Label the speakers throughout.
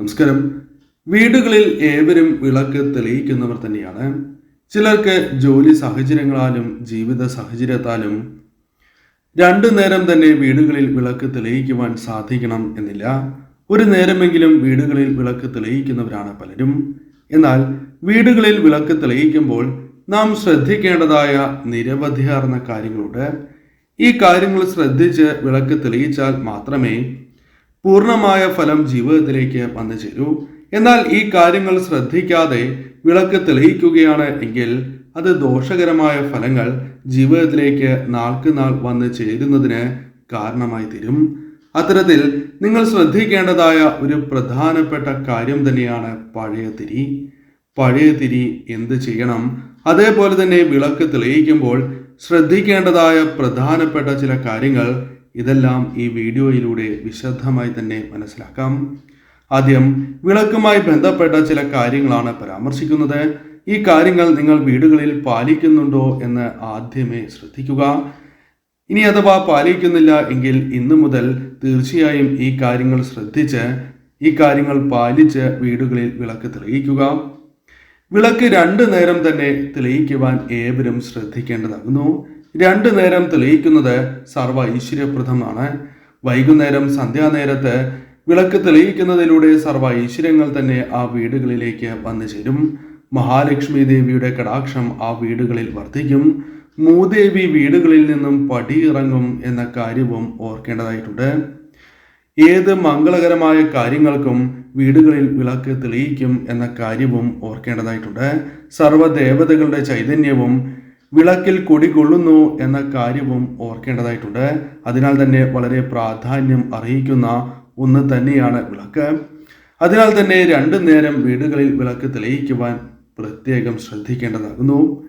Speaker 1: നമസ്കാരം. വീടുകളിൽ ഏവരും വിളക്ക് തെളിയിക്കുന്നവർ തന്നെയാണ്. ചിലർക്ക് ജോലി സാഹചര്യങ്ങളാലും ജീവിത സാഹചര്യത്താലും രണ്ടു നേരം തന്നെ വീടുകളിൽ വിളക്ക് തെളിയിക്കുവാൻ സാധിക്കണം എന്നില്ല. ഒരു നേരമെങ്കിലും വീടുകളിൽ വിളക്ക് തെളിയിക്കുന്നവരാണ് പലരും. എന്നാൽ വീടുകളിൽ വിളക്ക് തെളിയിക്കുമ്പോൾ നാം ശ്രദ്ധിക്കേണ്ടതായ നിരവധിയാർന്ന കാര്യങ്ങളുണ്ട്. ഈ കാര്യങ്ങൾ ശ്രദ്ധിച്ച് വിളക്ക് തെളിയിച്ചാൽ മാത്രമേ പൂർണമായ ഫലം ജീവിതത്തിലേക്ക് വന്നു ചേരൂ. എന്നാൽ ഈ കാര്യങ്ങൾ ശ്രദ്ധിക്കാതെ വിളക്ക് തെളിയിക്കുകയാണ് എങ്കിൽ അത് ദോഷകരമായ ഫലങ്ങൾ ജീവിതത്തിലേക്ക് നാൾക്ക് നാൾ വന്ന് ചേരുന്നതിന് കാരണമായി തീരും. അത്തരത്തിൽ നിങ്ങൾ ശ്രദ്ധിക്കേണ്ടതായ ഒരു പ്രധാനപ്പെട്ട കാര്യം തന്നെയാണ് പഴയ തിരി. പഴയ തിരി എന്ത് ചെയ്യണം? അതേപോലെ തന്നെ വിളക്ക് തെളിയിക്കുമ്പോൾ ശ്രദ്ധിക്കേണ്ടതായ പ്രധാനപ്പെട്ട ചില കാര്യങ്ങൾ ഇതെല്ലാം ഈ വീഡിയോയിലൂടെ വിശദമായി തന്നെ മനസ്സിലാക്കാം. ആദ്യം വിളക്കുമായി ബന്ധപ്പെട്ട ചില കാര്യങ്ങളാണ് പരാമർശിക്കുന്നത്. ഈ കാര്യങ്ങൾ നിങ്ങൾ വീടുകളിൽ പാലിക്കുന്നുണ്ടോ എന്ന് ആദ്യമേ ശ്രദ്ധിക്കുക. ഇനി അഥവാ പാലിക്കുന്നില്ല എങ്കിൽ ഇന്നു മുതൽ തീർച്ചയായും ഈ കാര്യങ്ങൾ ശ്രദ്ധിച്ച് ഈ കാര്യങ്ങൾ പാലിച്ച് വീടുകളിൽ വിളക്ക് തെളിയിക്കുക. വിളക്ക് രണ്ടു നേരം തന്നെ തെളിയിക്കുവാൻ ഏവരും ശ്രദ്ധിക്കേണ്ടതാകുന്നു. രണ്ട് നേരം തെളിയിക്കുന്നത് സർവ ഐശ്വര്യപ്രദമാണ് വൈകുന്നേരം സന്ധ്യാനേരത്ത് വിളക്ക് തെളിയിക്കുന്നതിലൂടെ സർവ ഐശ്വര്യങ്ങൾ തന്നെ ആ വീടുകളിലേക്ക് വന്നു ചേരും. മഹാലക്ഷ്മി ദേവിയുടെ കടാക്ഷം ആ വീടുകളിൽ വർദ്ധിക്കും. മൂദേവി വീടുകളിൽ നിന്നും പടിയിറങ്ങും എന്ന കാര്യവും ഓർക്കേണ്ടതായിട്ടുണ്ട്. ഏത് മംഗളകരമായ കാര്യങ്ങൾക്കും വീടുകളിൽ വിളക്ക് തെളിയിക്കും എന്ന കാര്യവും ഓർക്കേണ്ടതായിട്ടുണ്ട്. സർവദേവതകളുടെ ചൈതന്യവും വിളക്കിൽ കുടികൊള്ളുന്നു എന്ന കാര്യവും ഓർക്കേണ്ടതായിട്ടുണ്ട്. അതിനാൽ തന്നെ വളരെ പ്രാധാന്യം അറിയിക്കുന്ന ഒന്ന് തന്നെയാണ് വിളക്ക്. അതിനാൽ തന്നെ രണ്ടു നേരം വീടുകളിൽ വിളക്ക് തെളിയിക്കുവാൻ പ്രത്യേകം ശ്രദ്ധിക്കേണ്ടതാകുന്നു.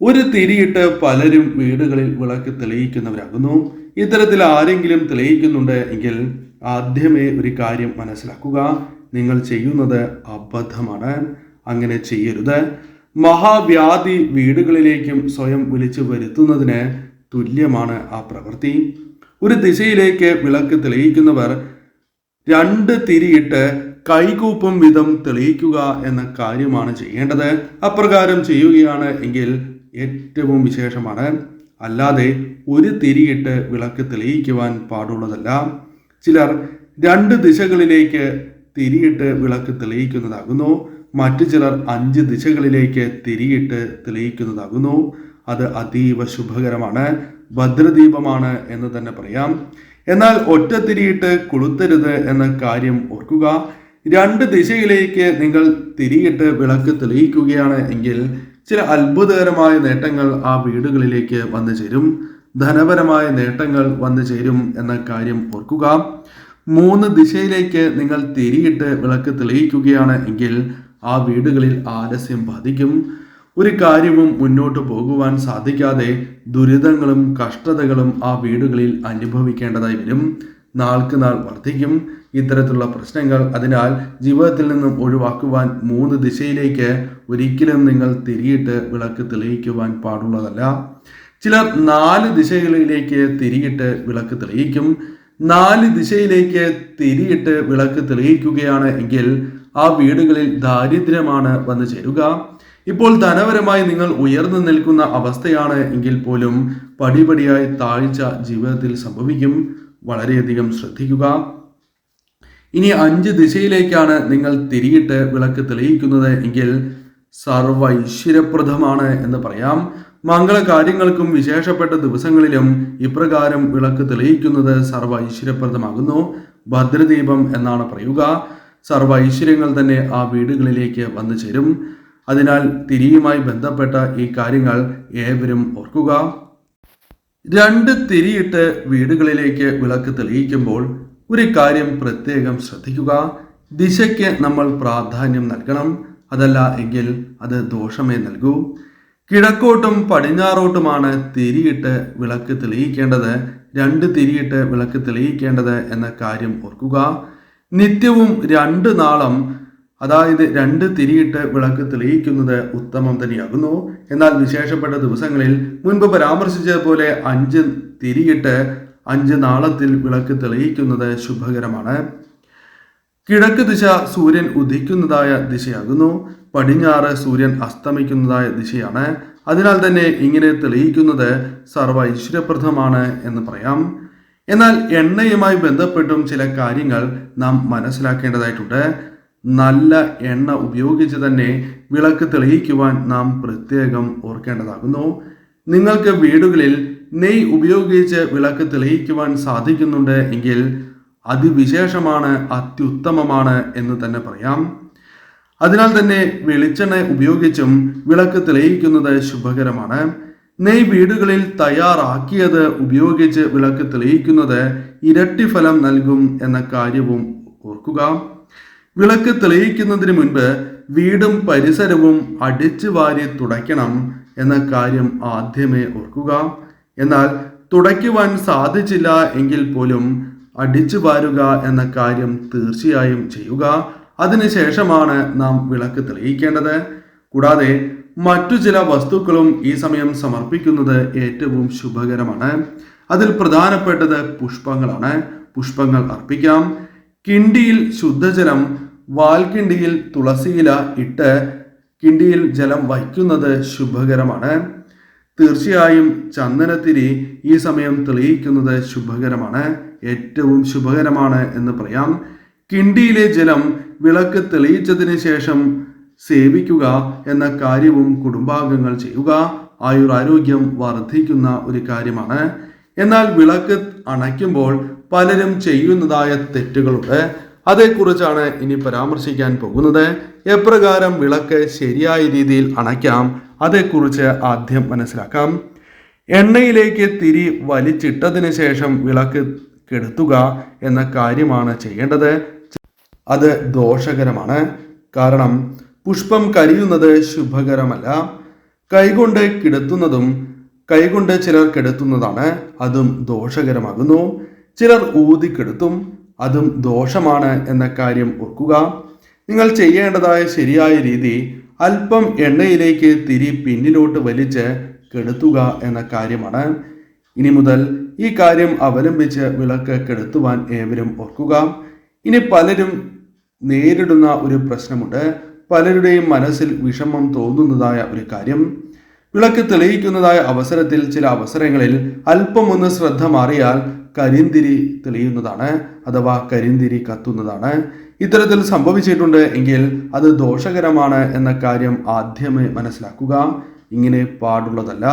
Speaker 1: ഒരു തിരിയിട്ട് പലരും വീടുകളിൽ വിളക്ക് തെളിയിക്കുന്നവരാകുന്നു. ഇത്തരത്തിൽ ആരെങ്കിലും തെളിയിക്കുന്നുണ്ട് എങ്കിൽ ആദ്യമേ ഒരു കാര്യം മനസ്സിലാക്കുക. നിങ്ങൾ ചെയ്യുന്നത് അബദ്ധമാണ്. അങ്ങനെ ചെയ്യരുത്. മഹാവ്യാധി വീടുകളിലേക്കും സ്വയം വിളിച്ചു വരുത്തുന്നതിന് തുല്യമാണ് ആ പ്രവൃത്തി. ഒരു ദിശയിലേക്ക് വിളക്ക് തെളിയിക്കുന്നവർ രണ്ട് തിരിയിട്ട് കൈകൂപ്പും വിധം തെളിയിക്കുക എന്ന കാര്യമാണ് ചെയ്യേണ്ടത്. അപ്രകാരം ചെയ്യുകയാണ് എങ്കിൽ ഏറ്റവും വിശേഷമാണ്. അല്ലാതെ ഒരു തിരിയിട്ട് വിളക്ക് തെളിയിക്കുവാൻ പാടുള്ളതല്ല. ചിലർ രണ്ട് ദിശകളിലേക്ക് തിരിയിട്ട് വിളക്ക് തെളിയിക്കുന്നതാകുന്നു. മറ്റു ചിലർ അഞ്ച് ദിശകളിലേക്ക് തിരിയിട്ട് തെളിയിക്കുന്നതാകുന്നു. അത് അതീവ ശുഭകരമാണ്. ഭദ്രദീപമാണ് എന്ന് തന്നെ പറയാം. എന്നാൽ ഒറ്റ തിരിയിട്ട് കൊളുത്തരുത് എന്ന കാര്യം ഓർക്കുക. രണ്ട് ദിശയിലേക്ക് നിങ്ങൾ തിരിയിട്ട് വിളക്ക് തെളിയിക്കുകയാണ് എങ്കിൽ ചില അത്ഭുതകരമായ നേട്ടങ്ങൾ ആ വീടുകളിലേക്ക് വന്നു ചേരും. ധനപരമായ നേട്ടങ്ങൾ വന്നു ചേരും എന്ന കാര്യം ഓർക്കുക. മൂന്ന് ദിശയിലേക്ക് നിങ്ങൾ തിരിയിട്ട് വിളക്ക് തെളിയിക്കുകയാണ് എങ്കിൽ ആ വീടുകളിൽ ആലസ്യം ബാധിക്കും. ഒരു കാര്യവും മുന്നോട്ട് പോകുവാൻ സാധിക്കാതെ ദുരിതങ്ങളും കഷ്ടതകളും ആ വീടുകളിൽ അനുഭവിക്കേണ്ടതായി വരും. നാൾക്ക് നാൾ വർദ്ധിക്കും. ഇത്തരത്തിലുള്ള പ്രശ്നങ്ങൾ അതിനാൽ ജീവിതത്തിൽ നിന്നും ഒഴിവാക്കുവാൻ മൂന്ന് ദിശയിലേക്ക് ഒരിക്കലും നിങ്ങൾ തിരിയിട്ട് വിളക്ക് തെളിയിക്കുവാൻ പാടുള്ളതല്ല. ചിലർ നാല് ദിശകളിലേക്ക് തിരിയിട്ട് വിളക്ക് തെളിയിക്കും. നാല് ദിശയിലേക്ക് തിരിയിട്ട് വിളക്ക് തെളിയിക്കുകയാണ് എങ്കിൽ ആ വീടുകളിൽ ദാരിദ്ര്യമാണ് വന്നു ചേരുക. ഇപ്പോൾ ധനപരമായി നിങ്ങൾ ഉയർന്നു നിൽക്കുന്ന അവസ്ഥയാണ് എങ്കിൽ പോലും പടിപടിയായി താഴ്ച ജീവിതത്തിൽ സംഭവിക്കും. വളരെയധികം ശ്രദ്ധിക്കുക. ഇനി അഞ്ച് ദിശയിലേക്കാണ് നിങ്ങൾ തിരിയിട്ട് വിളക്ക് തെളിയിക്കുന്നത് എങ്കിൽ സർവൈശ്വര്യപ്രദമാണ് എന്ന് പറയാം. മംഗള കാര്യങ്ങൾക്കും വിശേഷപ്പെട്ട ദിവസങ്ങളിലും ഇപ്രകാരം വിളക്ക് തെളിയിക്കുന്നത് സർവ ഐശ്വര്യപ്രദമാകുന്നു ഭദ്രദീപം എന്നാണ് പറയുക. സർവ ഐശ്വര്യങ്ങൾ തന്നെ ആ വീടുകളിലേക്ക് വന്നു ചേരും. അതിനാൽ തിരിയുമായി ബന്ധപ്പെട്ട ഈ കാര്യങ്ങൾ ഏവരും ഓർക്കുക. രണ്ട് തിരിയിട്ട് വീടുകളിലേക്ക് വിളക്ക് തെളിയിക്കുമ്പോൾ ഒരു കാര്യം പ്രത്യേകം ശ്രദ്ധിക്കുക. ദിശയ്ക്ക് നമ്മൾ പ്രാധാന്യം നൽകണം. അതല്ല എങ്കിൽ അത് ദോഷമേ നൽകൂ. കിഴക്കോട്ടും പടിഞ്ഞാറോട്ടുമാണ് തിരിയിട്ട് വിളക്ക് തെളിയിക്കേണ്ടത്. രണ്ട് തിരിയിട്ട് വിളക്ക് തെളിയിക്കേണ്ടത് എന്ന കാര്യം ഓർക്കുക. നിത്യവും രണ്ട് നാളം അതായത് രണ്ട് തിരിയിട്ട് വിളക്ക് തെളിയിക്കുന്നത് ഉത്തമം തന്നെയാകുന്നു. എന്നാൽ വിശേഷപ്പെട്ട ദിവസങ്ങളിൽ മുൻപ് പരാമർശിച്ചതുപോലെ അഞ്ച് തിരിയിട്ട് അഞ്ച് നാളത്തിൽ വിളക്ക് തെളിയിക്കുന്നത് ശുഭകരമാണ്. കിഴക്ക് ദിശ സൂര്യൻ ഉദിക്കുന്നതായ ദിശയാകുന്നു. പടിഞ്ഞാറ് സൂര്യൻ അസ്തമിക്കുന്നതായ ദിശയാണ്. അതിനാൽ തന്നെ ഇങ്ങനെ തെളിയിക്കുന്നത് സർവ ഐശ്വര്യപ്രദമാണ് എന്ന് പറയാം. എന്നാൽ എണ്ണയുമായി ബന്ധപ്പെട്ടും ചില കാര്യങ്ങൾ നാം മനസ്സിലാക്കേണ്ടതായിട്ടുണ്ട്. നല്ല എണ്ണ ഉപയോഗിച്ച് തന്നെ വിളക്ക് തെളിയിക്കുവാൻ നാം പ്രത്യേകം ഓർക്കേണ്ടതാകുന്നു. നിങ്ങൾക്ക് വീടുകളിൽ നെയ് ഉപയോഗിച്ച് വിളക്ക് തെളിയിക്കുവാൻ സാധിക്കുന്നുണ്ട് എങ്കിൽ അതിവിശേഷമാണ് അത്യുത്തമമാണ് എന്ന് തന്നെ പറയാം. അതിനാൽ തന്നെ വെളിച്ചെണ്ണ ഉപയോഗിച്ചും വിളക്ക് തെളിയിക്കുന്നത് ശുഭകരമാണ്. നെയ് വീടുകളിൽ തയ്യാറാക്കിയത് ഉപയോഗിച്ച് വിളക്ക് തെളിയിക്കുന്നത് ഇരട്ടി ഫലം നൽകും എന്ന കാര്യവും ഓർക്കുക. വിളക്ക് തെളിയിക്കുന്നതിന് മുൻപ് വീടും പരിസരവും അടിച്ചു വാരി തുടയ്ക്കണം എന്ന കാര്യം ആദ്യമേ ഓർക്കുക. എന്നാൽ തുടയ്ക്കുവാൻ സാധിച്ചില്ല എങ്കിൽ പോലും അടിച്ചു വാരുക എന്ന കാര്യം തീർച്ചയായും ചെയ്യുക. അതിനുശേഷമാണ് നാം വിളക്ക് തെളിയിക്കേണ്ടത്. കൂടാതെ മറ്റു ചില വസ്തുക്കളും ഈ സമയം സമർപ്പിക്കുന്നത് ഏറ്റവും ശുഭകരമാണ്. അതിൽ പ്രധാനപ്പെട്ടത് പുഷ്പങ്ങളാണ്. പുഷ്പങ്ങൾ അർപ്പിക്കാം. കിണ്ടിയിൽ ശുദ്ധജലം വാൽക്കിണ്ടിയിൽ തുളസിയില ഇട്ട് കിണ്ടിയിൽ ജലം വയ്ക്കുന്നത് ശുഭകരമാണ്. തീർച്ചയായും ചന്ദനത്തിരി ഈ സമയം തെളിയിക്കുന്നത് ശുഭകരമാണ്. ഏറ്റവും ശുഭകരമാണ് എന്ന് പറയാം. കിണ്ടിയിലെ ജലം വിളക്ക് തെളിയിച്ചതിന് ശേഷം സേവിക്കുക എന്ന കാര്യവും കുടുംബാംഗങ്ങൾ ചെയ്യുക. ആയുരാരോഗ്യം വർദ്ധിക്കുന്ന ഒരു കാര്യമാണ്. എന്നാൽ വിളക്ക് അണയ്ക്കുമ്പോൾ പലരും ചെയ്യുന്നതായ തെറ്റുകളുണ്ട്. അതേക്കുറിച്ചാണ് ഇനി പരാമർശിക്കാൻ പോകുന്നത്. എപ്രകാരം വിളക്ക് ശരിയായ രീതിയിൽ അണയ്ക്കാം? അതേക്കുറിച്ച് ആദ്യം മനസ്സിലാക്കാം. എണ്ണയിലേക്ക് തിരി വലിച്ചിട്ടതിന് ശേഷം വിളക്ക് കെടുത്തുക എന്ന കാര്യമാണ് ചെയ്യേണ്ടത്. അത് ദോഷകരമാണ്. കാരണം പുഷ്പം കരിയുന്നത് ശുഭകരമല്ല. കൈകൊണ്ട് കിടത്തുന്നതും കൈകൊണ്ട് ചിലർ കെടുത്തുന്നതാണ് അതും ദോഷകരമാകുന്നു. ചിലർ ഊതി കെടുത്തും അതും ദോഷമാണ് എന്ന കാര്യം ഓർക്കുക. നിങ്ങൾ ചെയ്യേണ്ടതായ ശരിയായ രീതി അല്പം എണ്ണയിലേക്ക് തിരി പിന്നിലോട്ട് വലിച്ച് കെടുത്തുക എന്ന കാര്യമാണ്. ഇനി മുതൽ ഈ കാര്യം അവലംബിച്ച് വിളക്ക് കെടുത്തുവാൻ ഏവരും ഓർക്കുക. ഇനി പലരും നേരിടുന്ന ഒരു പ്രശ്നമുണ്ട്. പലരുടെയും മനസ്സിൽ വിഷമം തോന്നുന്നതായ ഒരു കാര്യം. വിളക്ക് തെളിയിക്കുന്നതായ അവസരത്തിൽ ചില അവസരങ്ങളിൽ അല്പമൊന്ന് ശ്രദ്ധ മാറിയാൽ കരിന്തിരി തെളിയുന്നതാണ് അഥവാ കരിന്തിരി കത്തുന്നതാണ്. ഇത്തരത്തിൽ സംഭവിച്ചിട്ടുണ്ട് എങ്കിൽ അത് ദോഷകരമാണ് എന്ന കാര്യം ആദ്യമേ മനസ്സിലാക്കുക. ഇങ്ങനെ പാടുള്ളതല്ല.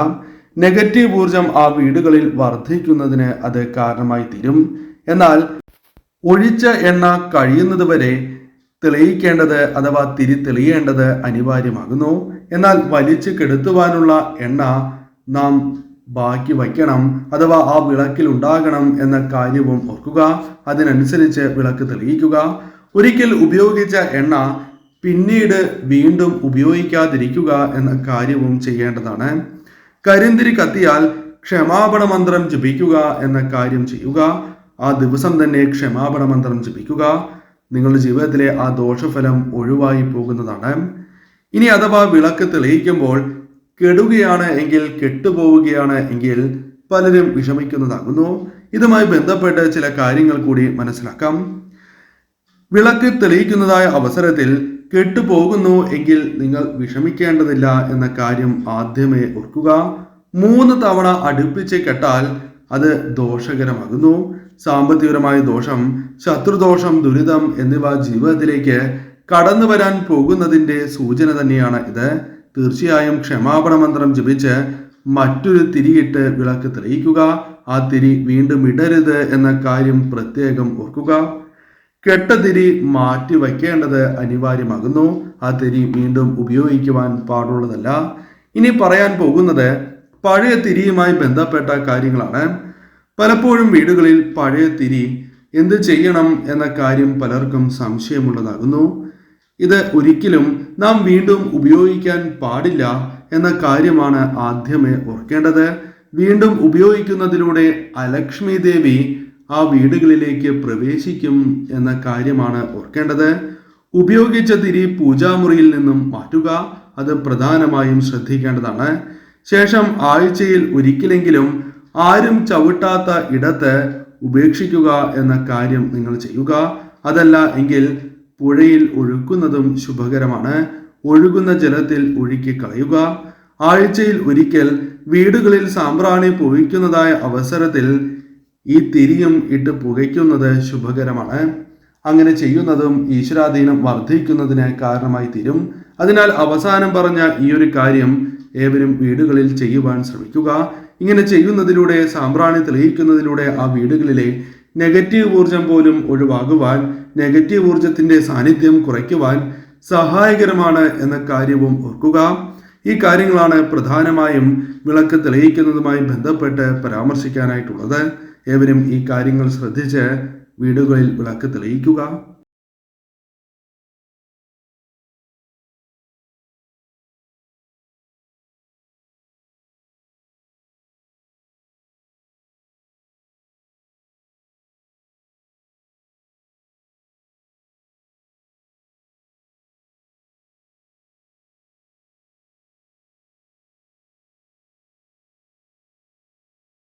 Speaker 1: നെഗറ്റീവ് ഊർജം ആ വീടുകളിൽ വർദ്ധിക്കുന്നതിന് അത് കാരണമായി തീരും. എന്നാൽ ഒഴിച്ച എണ്ണ കഴിയുന്നത് വരെ തെളിയിക്കേണ്ടത് അഥവാ തിരി തെളിയേണ്ടത് അനിവാര്യമാകുന്നു. എന്നാൽ വലിച്ചു കെടുത്തുവാനുള്ള എണ്ണ നാം ബാക്കി വയ്ക്കണം അഥവാ ആ വിളക്കിൽ ഉണ്ടാകണം എന്ന കാര്യവും ഓർക്കുക. അതിനനുസരിച്ച് വിളക്ക് തെളിയിക്കുക. ഒരിക്കൽ ഉപയോഗിച്ച എണ്ണ പിന്നീട് വീണ്ടും ഉപയോഗിക്കാതിരിക്കുക എന്ന കാര്യവും ചെയ്യേണ്ടതാണ്. കരിന്തിരി കത്തിയാൽ ക്ഷമാപണ മന്ത്രം ജപിക്കുക എന്ന കാര്യം ചെയ്യുക. ആ ദിവസം തന്നെ ക്ഷമാപണ മന്ത്രം ജപിക്കുക. നിങ്ങളുടെ ജീവിതത്തിലെ ആ ദോഷഫലം ഒഴിവായി പോകുന്നതാണ്. ഇനി അഥവാ വിളക്ക് തെളിയിക്കുമ്പോൾ കെടുകയാണ് എങ്കിൽ കെട്ടുപോവുകയാണ് എങ്കിൽ പലരും വിഷമിക്കുന്നതാകുന്നു. ഇതുമായി ബന്ധപ്പെട്ട് ചില കാര്യങ്ങൾ കൂടി മനസ്സിലാക്കാം. വിളക്ക് തെളിയിക്കുന്നതായ അവസരത്തിൽ കെട്ടുപോകുന്നു എങ്കിൽ നിങ്ങൾ വിഷമിക്കേണ്ടതില്ല എന്ന കാര്യം ആദ്യമേ ഓർക്കുക. മൂന്ന് തവണ അടുപ്പിച്ച് കെട്ടാൽ അത് ദോഷകരമാകുന്നു. സാമ്പത്തികപരമായ ദോഷം ശത്രുദോഷം ദുരിതം എന്നിവ ജീവിതത്തിലേക്ക് കടന്നു വരാൻ പോകുന്നതിന്റെ സൂചന തന്നെയാണ് ഇത്. തീർച്ചയായും ക്ഷമാപണ മന്ത്രം ജപിച്ച് മറ്റൊരു തിരിയിട്ട് വിളക്ക് തെളിയിക്കുക. ആ തിരി വീണ്ടും ഇടരുത് എന്ന കാര്യം പ്രത്യേകം ഓർക്കുക. കെട്ട തിരി മാറ്റി വയ്ക്കേണ്ടത് അനിവാര്യമാകുന്നു. ആ തിരി വീണ്ടും ഉപയോഗിക്കുവാൻ പാടുള്ളതല്ല. ഇനി പറയാൻ പോകുന്നത് പഴയ തിരിയുമായി ബന്ധപ്പെട്ട കാര്യങ്ങളാണ്. പലപ്പോഴും വീടുകളിൽ പഴയ തിരി എന്ത് ചെയ്യണം എന്ന കാര്യം പലർക്കും സംശയമുള്ളതാകുന്നു. ഇത് ഒരിക്കലും നാം വീണ്ടും ഉപയോഗിക്കാൻ പാടില്ല എന്ന കാര്യമാണ് ആദ്യമേ ഓർക്കേണ്ടത്. വീണ്ടും ഉപയോഗിക്കുന്നതിലൂടെ അലക്ഷ്മി ദേവി ആ വീടുകളിലേക്ക് പ്രവേശിക്കും എന്ന കാര്യമാണ് ഓർക്കേണ്ടത്. ഉപയോഗിച്ച തിരി പൂജാമുറിയിൽ നിന്നും മാറ്റുക അത് പ്രധാനമായും ശ്രദ്ധിക്കേണ്ടതാണ്. ശേഷം ആഴ്ചയിൽ ഒരിക്കലെങ്കിലും ആരും ചവിട്ടാത്ത ഇടത്ത് ഉപേക്ഷിക്കുക എന്ന കാര്യം നിങ്ങൾ ചെയ്യുക. അതല്ല എങ്കിൽ പുഴയിൽ ഒഴുക്കുന്നതും ശുഭകരമാണ്. ഒഴുകുന്ന ജലത്തിൽ ഒഴുക്കി കളയുക. ആഴ്ചയിൽ ഒരിക്കൽ വീടുകളിൽ സാമ്പ്രാണി പുകയ്ക്കുന്നതായ അവസരത്തിൽ ഈ തിരിയും ഇട്ട് പുകയ്ക്കുന്നത് ശുഭകരമാണ്. അങ്ങനെ ചെയ്യുന്നതും ഈശ്വരാധീനം വർദ്ധിക്കുന്നതിന് കാരണമായി തീരും. അതിനാൽ അവസാനം പറഞ്ഞ ഈ ഒരു കാര്യം ഏവരും വീടുകളിൽ ചെയ്യുവാൻ ശ്രമിക്കുക. ഇങ്ങനെ ചെയ്യുന്നതിലൂടെ സാമ്പ്രാണി തെളിയിക്കുന്നതിലൂടെ ആ വീടുകളിലെ നെഗറ്റീവ് ഊർജം പോലും ഒഴിവാകുവാൻ നെഗറ്റീവ് ഊർജത്തിന്റെ സാന്നിധ്യം കുറയ്ക്കുവാൻ സഹായകരമാണ് എന്ന കാര്യവും ഓർക്കുക. ഈ കാര്യങ്ങളാണ് പ്രധാനമായും വിളക്ക് തെളിയിക്കുന്നതുമായി ബന്ധപ്പെട്ട് പരാമർശിക്കാനായിട്ടുള്ളത്. ഏവരും ഈ കാര്യങ്ങൾ ശ്രദ്ധിച്ച് വീടുകളിൽ വിളക്ക് തെളിയിക്കുക.